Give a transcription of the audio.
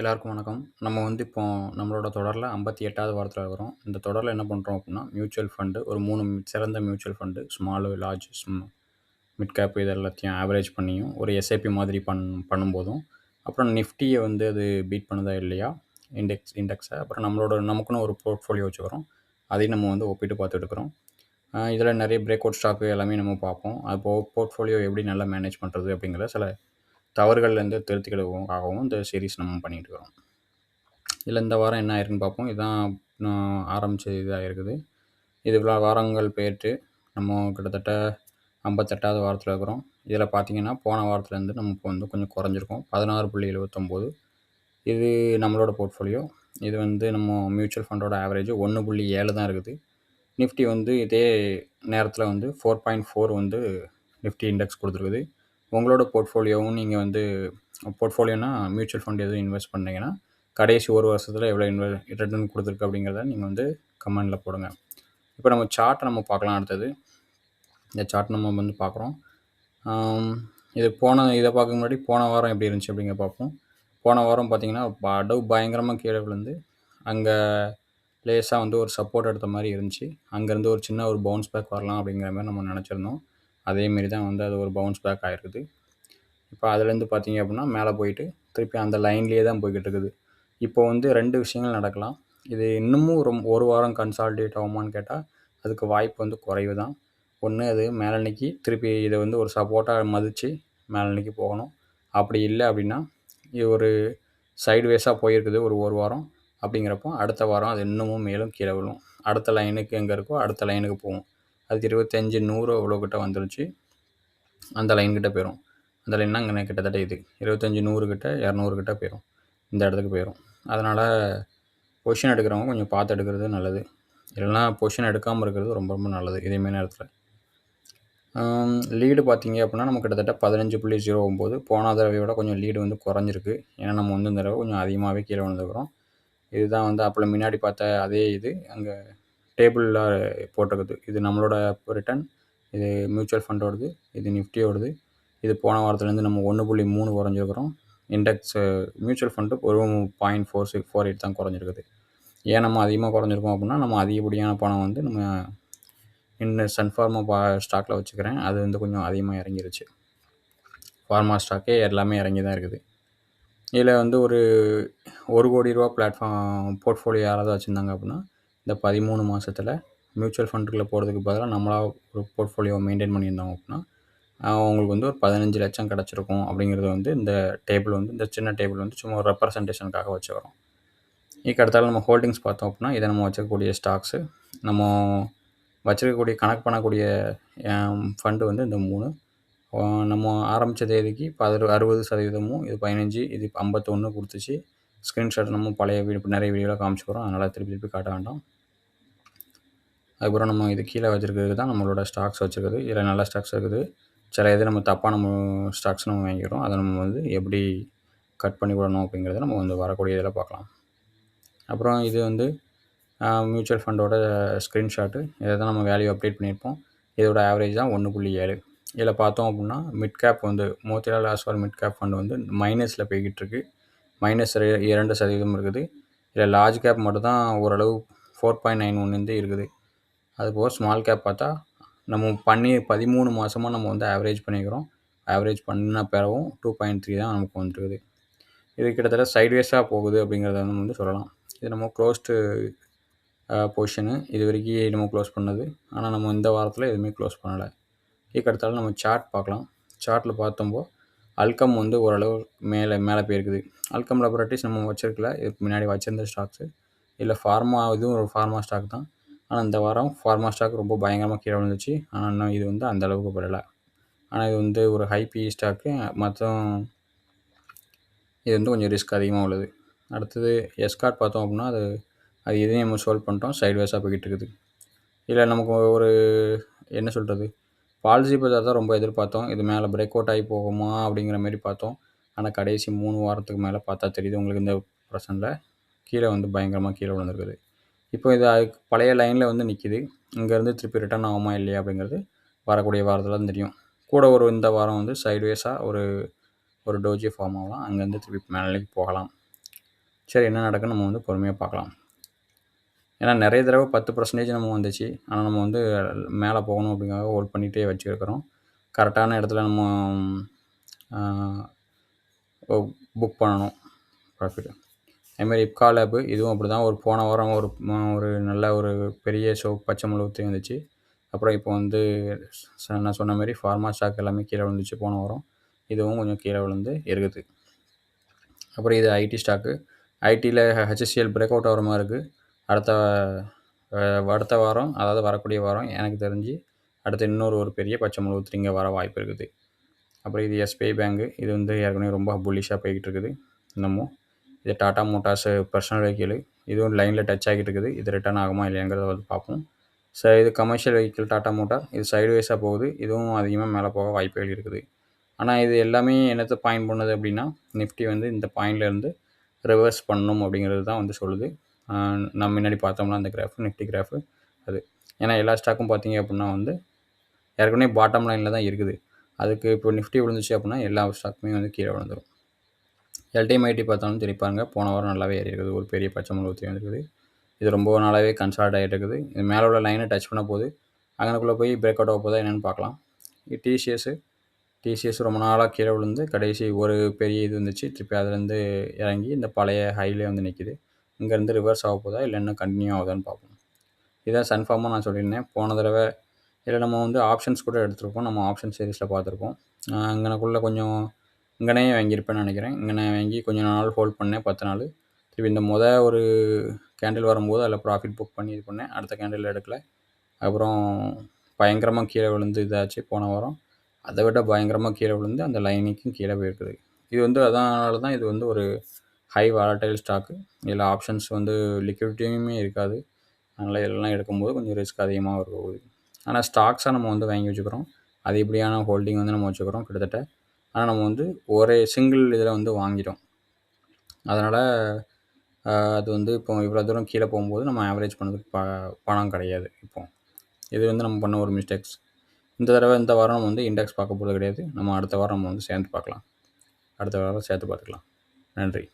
எல்லாருக்கும் வணக்கம். நம்ம வந்து இப்போ நம்மளோட தொடரில் ஐம்பத்தி எட்டாவது வாரத்தில் இருக்கிறோம். இந்த தொடரில் என்ன பண்ணுறோம் அப்படின்னா மியூச்சுவல் ஃபண்டு ஒரு மூணு சிறந்த மியூச்சுவல் ஃபண்டு ஸ்மாலு லார்ஜ், ஸ்ம் மிட் கேப் இது எல்லாத்தையும் ஆவரேஜ் பண்ணியும், ஒரு எஸ்ஐபி மாதிரி பண் பண்ணும்போதும், அப்புறம் நிஃப்டியை வந்து அது பீட் பண்ணுதா இல்லையா? இண்டெக்ஸ் இண்டெக்ஸை அப்புறம் நம்மளோட நமக்குன்னு ஒரு போர்ட்ஃபோலியோ வச்சுக்கிறோம். அதையும் நம்ம வந்து ஒப்பிட்டு பார்த்துட்டு இருக்கிறோம். இதில் நிறைய பிரேக் அவுட் ஸ்டாக்கு எல்லாமே நம்ம பார்ப்போம். அப்போது போர்ட்ஃபோலியோ எப்படி நல்லா மேனேஜ் பண்ணுறது அப்படிங்கிற சில தவறுகள்லேருந்து திருத்திக்கிறதுக்காகவும் இந்த சீரிஸ் நம்ம பண்ணிகிட்டு இருக்கிறோம். இதில் இந்த வாரம் என்ன ஆயிருக்குன்னு பார்ப்போம். இதான் நான் ஆரம்பித்த இதாக இருக்குது. இது இவ்வளோ வாரங்கள் போயிட்டு நம்ம கிட்டத்தட்ட ஐம்பத்தெட்டாவது வாரத்தில் இருக்கிறோம். இதில் பார்த்தீங்கன்னா, போன வாரத்துலேருந்து நமக்கு வந்து கொஞ்சம் குறைஞ்சிருக்கும் பதினாறு புள்ளி எழுபத்தொம்போது இது நம்மளோட போர்ட்ஃபோலியோ. இது வந்து நம்ம மியூச்சுவல் ஃபண்டோட ஆவரேஜ் 1.7 தான் இருக்குது. நிஃப்டி வந்து இதே நேரத்தில் வந்து 4.4 வந்து நிஃப்டி இண்டெக்ஸ் கொடுத்துருக்குது உங்களோட போர்ட்ஃபோலியோவும் நீங்கள் வந்து போர்ட்ஃபோலியோனா மியூச்சுவல் ஃபண்ட் எதுவும் இன்வெஸ்ட் பண்ணிங்கன்னா கடைசி ஒரு வருஷத்தில் எவ்வளோ இன்வெ ரிட்டர்ன் கொடுத்துருக்கு அப்படிங்கிறத நீங்கள் வந்து கமெண்டில் போடுங்க. இப்போ நம்ம சார்ட் நம்ம பார்க்கலாம் அடுத்தது. இந்த சார்ட் நம்ம வந்து பார்க்குறோம். இது போன இதை பார்க்க முன்னாடி போன வாரம் எப்படி இருந்துச்சு அப்படிங்க பார்ப்போம். போன வாரம் பார்த்தீங்கன்னா, அடவு பயங்கரமாக கீழே விழுந்து, அங்கே லேஸாக வந்து ஒரு சப்போர்ட் எடுத்த மாதிரி இருந்துச்சு. அங்கேருந்து ஒரு சின்ன ஒரு பவுன்ஸ் பேக் வரலாம் அப்படிங்கிற மாதிரி நம்ம நினச்சிருந்தோம் அதேமாரி தான் வந்து அது ஒரு பவுன்ஸ் பேக் ஆகிருக்குது இப்போ அதுலேருந்து பார்த்தீங்க அப்படின்னா, மேலே போயிட்டு திருப்பி அந்த லைன்லேயே தான் போய்கிட்டு இருக்குது. இப்போ வந்து ரெண்டு விஷயங்கள் நடக்கலாம். இது இன்னமும் ரொம் ஒரு வாரம் கன்சால்டேட் ஆகுமான்னு கேட்டால் அதுக்கு வாய்ப்பு வந்து குறைவு தான். ஒன்று அது மேலன்னைக்கு திருப்பி இதை வந்து ஒரு சப்போர்ட்டாக மதித்து மேலே நிற்கி போகணும். அப்படி இல்லை அப்படின்னா, இது ஒரு சைடுவேஸாக போயிருக்குது ஒரு ஒரு வாரம். அப்படிங்கிறப்போ அடுத்த வாரம் அது இன்னமும் மேலும் கீழே விழும். அடுத்த லைனுக்கு எங்கே இருக்கோ அடுத்த லைனுக்கு போகும். அதுக்கு 25, 100 அவ்வளோ கிட்ட வந்துருச்சு. அந்த லைன் கிட்ட அந்த லைன்னா அங்கே கிட்டத்தட்ட இது. 25, 100 கிட்ட 200 கிட்ட போயிடும் இந்த இடத்துக்கு போயிரும். அதனால் பொசிஷன் எடுக்கிறவங்க கொஞ்சம் பார்த்து எடுக்கிறது நல்லது. இல்லைனா பொசிஷன் எடுக்காமல் இருக்கிறது ரொம்ப ரொம்ப நல்லது இதே மாரி லீடு பார்த்தீங்க அப்படின்னா, நம்ம கிட்டத்தட்ட 15.09 போன தடவையோட கொஞ்சம் லீடு வந்து குறைஞ்சிருக்கு. ஏன்னா நம்ம வந்து இந்த கொஞ்சம் அதிகமாகவே கீழே விழுந்துக்கிறோம் இதுதான் வந்து அப்போ முன்னாடி பார்த்த அதே இது அங்கே டேபிள்ல போட்டிருக்குது. இது நம்மளோட ரிட்டர்ன். இது மியூச்சுவல் ஃபண்டோடது. இது நிஃப்டியோடது. இது போன வாரத்துலேருந்து நம்ம 1.3 குறைஞ்சிருக்கிறோம். இண்டெக்ஸு மியூச்சுவல் ஃபண்டு ஒரு 0.46 48 தான் குறைஞ்சிருக்குது. ஏன் நம்ம அதிகமாக குறைஞ்சிருக்கோம் அப்படின்னா, நம்ம அதிகப்படியான பணம் வந்து நம்ம இன்னும் சன்ஃபார்மா பா ஸ்டாக்ல வச்சுக்கிறேன். அது வந்து கொஞ்சம் அதிகமாக இறங்கிருச்சு. ஃபார்மா ஸ்டாக்கே எல்லாமே இறங்கி தான் இருக்குது. இதில் வந்து ஒரு ஒரு கோடி ரூபா பிளாட்ஃபார்ம் போர்ட்ஃபோலியோ யாராவது வச்சுருந்தாங்க அப்படின்னா, இந்த பதிமூணு மாதத்தில் மியூச்சுவல் ஃபண்டுக்குள்ள போகிறதுக்கு பதிலாக நம்மளாக ஒரு போர்ட்ஃபோலியோ மெயின்டெயின் பண்ணியிருந்தோம் அப்படின்னா, அவங்களுக்கு வந்து ஒரு பதினஞ்சு லட்சம் கிடச்சிருக்கும் அப்படிங்கிறது வந்து இந்த டேபிள் வந்து இந்த சின்ன டேபிள் வந்து சும்மா ஒரு ரெப்ரசன்டேஷனுக்காக வச்சுக்கிறோம். இதுக்கு அடுத்தால நம்ம ஹோல்டிங்ஸ் பார்த்தோம் அப்படின்னா, இதை நம்ம வச்சிருக்கக்கூடிய ஸ்டாக்ஸு. நம்ம வச்சுருக்கக்கூடிய கணக்கு பண்ணக்கூடிய ஃபண்டு வந்து இந்த மூணு நம்ம ஆரம்பித்த தேதிக்கு பதிறு 60% இது 15 இது ஐம்பத்தொன்று கொடுத்துச்சு ஸ்க்ரீன்ஷாட் நம்ம பழைய வீடியோ நிறைய வீடியோல காமிச்சுக்கிறோம். அதனால் திருப்பி திருப்பி காட்ட வேண்டாம். அதுக்கப்புறம் நம்ம இது கீழே வச்சுருக்கிறது தான் நம்மளோட ஸ்டாக்ஸ் வச்சுருக்குது இதில் நல்ல ஸ்டாக்ஸ் இருக்குது. சில இது நம்ம தப்பாக நம்ம ஸ்டாக்ஸ் நம்ம வாங்கிக்கிறோம். அதை நம்ம வந்து எப்படி கட் பண்ணி விடணும் அப்படிங்கிறத நம்ம வந்து வரக்கூடிய இதில் பார்க்கலாம். அப்புறம் இது வந்து மியூச்சுவல் ஃபண்டோட ஸ்க்ரீன்ஷாட்டு இதை தான் நம்ம வேல்யூ அப்டேட் பண்ணியிருப்போம். இதோட ஆவரேஜ் தான் ஒன்றுக்குள்ளே ஏழு இதில் பார்த்தோம் அப்படின்னா, மிட் கேப் வந்து Motilal Oswal mid cap fund வந்து மைனஸில் போய்கிட்டு இருக்குது மைனஸ் இரண்டு சதவீதம் இருக்குது. இதில் லார்ஜ் கேப் மட்டும் தான் ஓரளவு 4.91 வந்து இருக்குது. அதுபோக ஸ்மால் கேப் பார்த்தா, நம்ம பண்ணி பதிமூணு மாதமாக நம்ம வந்து ஆவரேஜ் பண்ணியிருக்கிறோம். ஆவரேஜ் பண்ண பிறகும் 2.3 தான் நமக்கு வந்துருக்குது. இது கிட்டத்தட்ட சைட்வேஸாக போகுது அப்படிங்கிறத நம்ம வந்து சொல்லலாம். இது நம்ம க்ளோஸ்டு பொசிஷனு இது வரைக்கும் நம்ம க்ளோஸ் பண்ணது. ஆனால் நம்ம இந்த வாரத்தில் எதுவுமே க்ளோஸ் பண்ணலை இதுக்கடுத்தாலும் நம்ம சார்ட் பார்க்கலாம். சார்ட்டில் பார்த்தோம்போ, அல்கம் வந்து ஓரளவு மேலே மேலே போயிருக்குது. அல்கம் லேபரேட்டரீஸ் நம்ம வச்சிருக்கல. இதுக்கு முன்னாடி வச்சிருந்த ஸ்டாக்ஸு. இல்லை ஃபார்மா இதுவும் ஒரு ஃபார்மா ஸ்டாக் தான். ஆனால் இந்த வாரம் ஃபார்மா ஸ்டாக் ரொம்ப பயங்கரமாக கீழே விழுந்துச்சு. ஆனால் இன்னும் இது வந்து அந்த அளவுக்கு படலை ஆனால் இது வந்து ஒரு ஹை பிஇ ஸ்டாக்கு. மொத்தம் இது வந்து கொஞ்சம் ரிஸ்க் அதிகமாக உள்ளது. அடுத்தது எஸ்கார்ட் பார்த்தோம் அப்படின்னா, அது அது எதையும் நம்ம சோல்வ் பண்ணிட்டோம். சைட்வேஸாக போய்கிட்டு இருக்குது. இல்லை நமக்கு ஒரு என்ன சொல்கிறது பாலிசி பஜார் தான் ரொம்ப எதிர்பார்த்தோம். இது மேலே பிரேக் அவுட் ஆகி போகுமா அப்படிங்கிற மாதிரி பார்த்தோம். ஆனால் கடைசி மூணு வாரத்துக்கு மேலே பார்த்தா தெரியுது உங்களுக்கு இந்த பிரசன்ட்ல. கீழே வந்து பயங்கரமாக கீழே விழுந்துருக்குது இப்போ இது அதுக்கு பழைய லைனில் வந்து நிற்கிது இங்கேருந்து திருப்பி ரிட்டர்ன் ஆகுமா இல்லையா அப்படிங்கிறது வரக்கூடிய வாரத்தில் தான் தெரியும். கூட ஒரு இந்த வாரம் வந்து சைட்வேஸாக ஒரு ஒரு டோஜி ஃபார்ம் ஆகலாம். அங்கேருந்து திருப்பி மேலே போகலாம். சரி என்ன நடக்குன்னு நம்ம வந்து பொறுமையாக பார்க்கலாம் ஏன்னா நிறைய தடவை பத்து பர்சன்டேஜ் நம்ம வந்துச்சு. ஆனால் நம்ம வந்து மேலே போகணும் அப்படிங்கிறத ஹோல்ட் பண்ணிகிட்டே வச்சுருக்கிறோம். கரெக்டான இடத்துல நம்ம புக் பண்ணணும். ப்ராஃபிட் அதுமாதிரி இப்கா லேபு இதுவும் அப்படி தான் ஒரு போன வாரம் ஒரு ஒரு நல்ல ஒரு பெரிய ஷோ பச்சை முழுவத்தையும் வந்துச்சு. அப்புறம் இப்போ வந்து நான் சொன்ன மாதிரி ஃபார்மா ஸ்டாக் எல்லாமே கீழே விழுந்துச்சு போன வாரம். இதுவும் கொஞ்சம் கீழே விழுந்து இருக்குது. அப்புறம் இது ஐடி ஸ்டாக்கு ஐடியில் ஹெச்எஸ்சிஎல் பிரேக் அவுட் ஆகிற மாதிரி இருக்குது அடுத்த அடுத்த வாரம் அதாவது வரக்கூடிய வாரம் எனக்கு தெரிஞ்சு அடுத்து இன்னொரு ஒரு பெரிய பச்சை முழு இங்கே வர வாய்ப்பு இருக்குது. அப்புறம் இது எஸ்பிஐ பேங்கு இது வந்து ஏற்கனவே ரொம்ப புல்லிஷாக போய்கிட்டு இருக்குது. இன்னமும். இது டாட்டா மோட்டார்ஸு பர்சனல் வெஹிக்கிள் இதுவும் லைனில் டச் ஆகிட்டு இருக்குது. இது ரிட்டர்ன் ஆகுமா இல்லையாங்கிறத வந்து பார்ப்போம். ஸோ இது கமர்ஷியல் வெஹிக்கிள் டாட்டா மோட்டார். இது சைடு வைஸாக போகுது. இதுவும் அதிகமாக மேலே போக வாய்ப்புகள் இருக்குது. ஆனால் இது எல்லாமே என்னத்தை பாயிண்ட் பண்ணுது அப்படின்னா நிஃப்டி வந்து இந்த பாயிண்ட்லேருந்து ரிவர்ஸ் பண்ணணும் அப்படிங்கிறது தான் வந்து சொல்லுது. நம்ம முன்னாடி பார்த்தோம்னா அந்த கிராஃப் நிஃப்டி கிராஃபு அது. ஏன்னா எல்லா ஸ்டாக்கும் பார்த்தீங்க அப்படின்னா வந்து ஏற்கனவே பாட்டம் லைனில் தான் இருக்குது. அதுக்கு இப்போ நிஃப்டி விழுந்துச்சு அப்படின்னா எல்லா ஸ்டாக்குமே வந்து கீழே விழுந்துடும் எல்டிஎம்ஐடி பார்த்தாலும் திருப்பாருங்க போன வாரம் நல்லாவே ஏறி இருக்குது. ஒரு பெரிய பச்சை முழுவத்தி வந்துருக்குது. இது ரொம்ப நாளாகவே கன்சால்ட் ஆகிட்டு இருக்குது. இது மேலே உள்ள லைனை டச் பண்ண போது அங்கனக்குள்ளே போய் பிரேக் அவுட் ஆக போதா என்னென்னு பார்க்கலாம். டிசிஎஸ்ஸு டிசிஎஸ் ரொம்ப நாளாக கீழே விழுந்து கடைசி ஒரு பெரிய இது வந்துச்சு. திருப்பி அதுலேருந்து இறங்கி இந்த பழைய ஹைலே வந்து நிற்கிது இங்கேருந்து ரிவர்ஸ் ஆக போதா இல்லை இன்னும் கண்டினியூ ஆகுதான்னு பார்ப்போம். இதான் சன்ஃபார்மாக நான் சொல்லியிருந்தேன். போன தடவை இதில் நம்ம வந்து ஆப்ஷன்ஸ் கூட எடுத்திருப்போம். நம்ம ஆப்ஷன் சீரீஸில் பார்த்துருப்போம். இங்கனக்குள்ளே கொஞ்சம் இங்கனே வாங்கியிருப்பேன்னு நினைக்கிறேன். இங்கனே வாங்கி கொஞ்சம் நாள் ஹோல்ட் பண்ணேன் பத்து நாள். திருப்பி இந்த மொதல் ஒரு கேண்டில் வரும்போது அதில் ப்ராஃபிட் புக் பண்ணி இது பண்ணேன். அடுத்த கேண்டில் எடுக்கல. அப்புறம் பயங்கரமாக கீழே விழுந்து இதாச்சு போன வாரம். அதை விட பயங்கரமாக கீழே விழுந்து அந்த லைனிக்கும் கீழே போயிருக்குது. இது வந்து அதனால தான் இது வந்து ஒரு ஹை வாலட்டைல் ஸ்டாக்கு இதில் ஆப்ஷன்ஸ் வந்து லிக்விடிட்டியுமே இருக்காது. அதனால் இதெல்லாம் எடுக்கும்போது கொஞ்சம் ரிஸ்க் அதிகமாக போகுது. ஆனால் ஸ்டாக்ஸாக நம்ம வந்து வாங்கி வச்சுக்கிறோம். அது இப்படியான ஹோல்டிங் வந்து நம்ம வச்சுக்கிறோம் கிட்டத்தட்ட. ஆனால் நம்ம வந்து ஒரே சிங்கிள் இதில் வந்து வாங்கிட்டோம். அதனால் அது வந்து இப்போ இவ்வளோ தூரம் கீழே போகும்போது நம்ம ஆவரேஜ் பண்ணதுக்கு ப பணம் கிடையாது இப்போ. இது வந்து நம்ம பண்ண ஒரு மிஸ்டேக்ஸ் இந்த தடவை இந்த வாரம் நம்ம வந்து இண்டெக்ஸ் பார்க்க போகிறது கிடையாது. நம்ம அடுத்த வாரம் நம்ம வந்து சேர்ந்து பார்க்கலாம். அடுத்த வாரம் சேர்த்து பார்த்துக்கலாம். நன்றி.